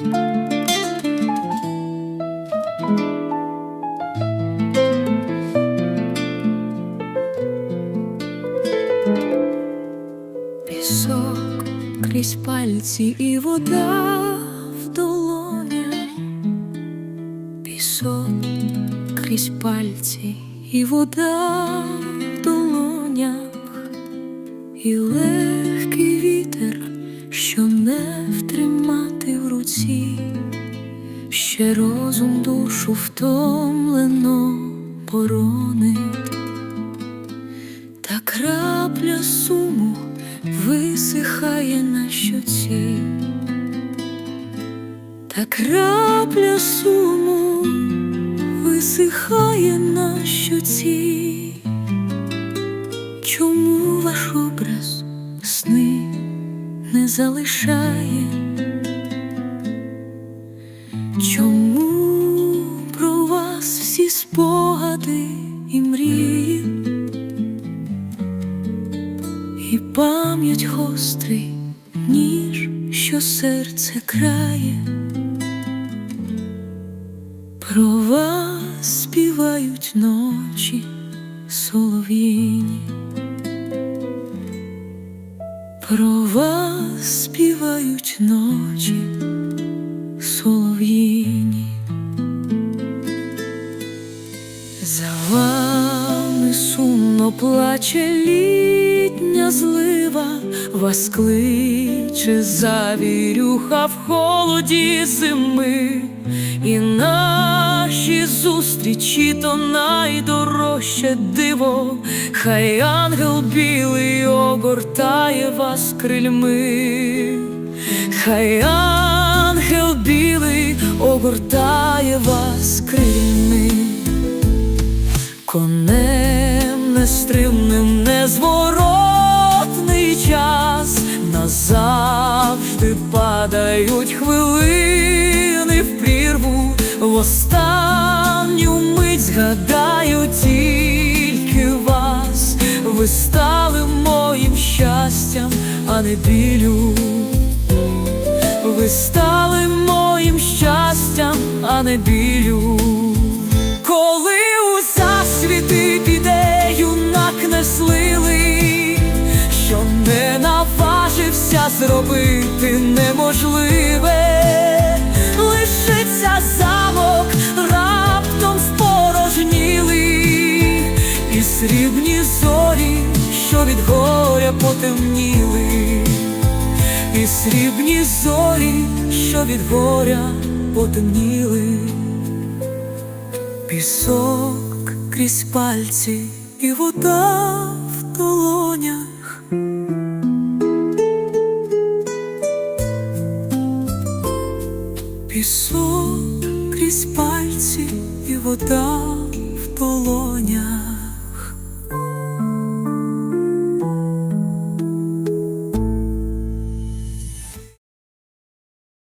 Пісок крізь пальці і вода в долонях, пісок крізь пальці і вода в долонях, і легкий розум душу втомлено боронить. Та крапля суму висихає на щоці, та крапля суму висихає на щоці. Чому ваш образ сни не залишає? Спогади і мрії? І пам'ять гострий ніж, що серце крає, про вас співають ночі солов'їні, про вас співають ночі плаче літня злива, вас кличе завірюха в холоді зими, і наші зустрічі то найдорожче диво, хай ангел білий огортає вас крильми, хай ангел білий огортає вас крильми назавжди падають хвилини в прірву, в останню мить згадаю тільки вас, ви стали моїм щастям, а не білю. Ви стали моїм щастям, а не білю. Зробити неможливе, лишиться замок раптом спорожнілий, і срібні зорі, що від горя потемніли, і срібні зорі, що від горя потемніли. Пісок крізь пальці і вода в долонях. Пісок крізь пальці і вода в долонях.